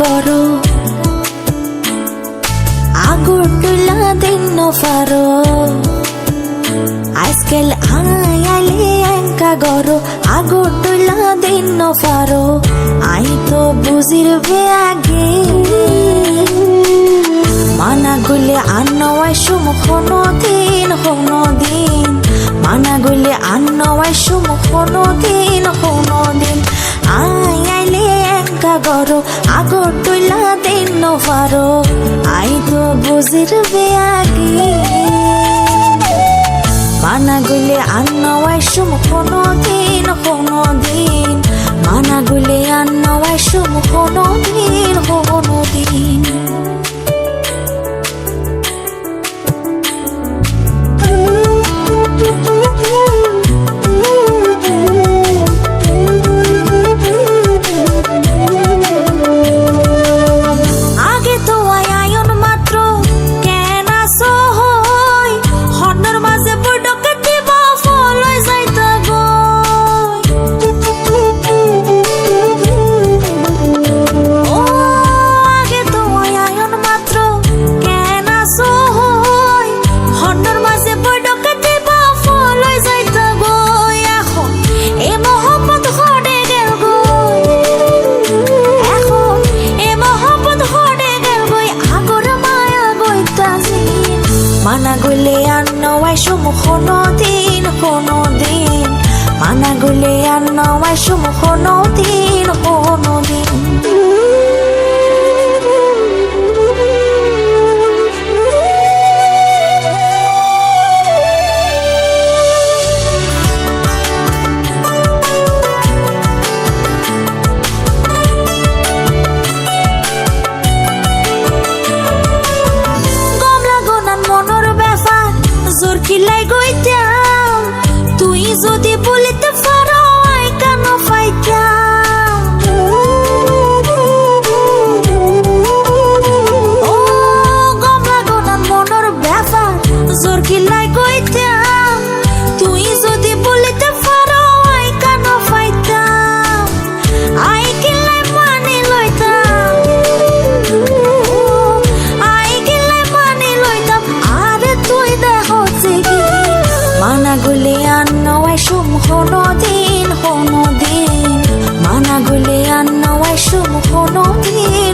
করো আগুর টুলা দিন ফারো আজকাল আয়ালে একা গরো। আগুর টুলা দিন ফারো আই তো বুঝিরবে আগে। মানা গুলে আন্নওয়াই সুম কোনো দিন কোনো দিন। মানা গুলে আন্নওয়াই সুম কোনো দিন কোনো দিন। আয়া আগৰ গরো আগর ডইলা দিন ফারো আই তো বুঝির মানা গুলে আন্নওয়াই সুম কোনো দিন কোনো দিন মানা গুলে আন্নওয়াই সুম কোনো দিন মানা আর আন্ন আইসুম কোনো দিন কোনো দিন মানা গলে আন্ন আইসুম কোনো দিন গলে দিন মানা শুভ দিন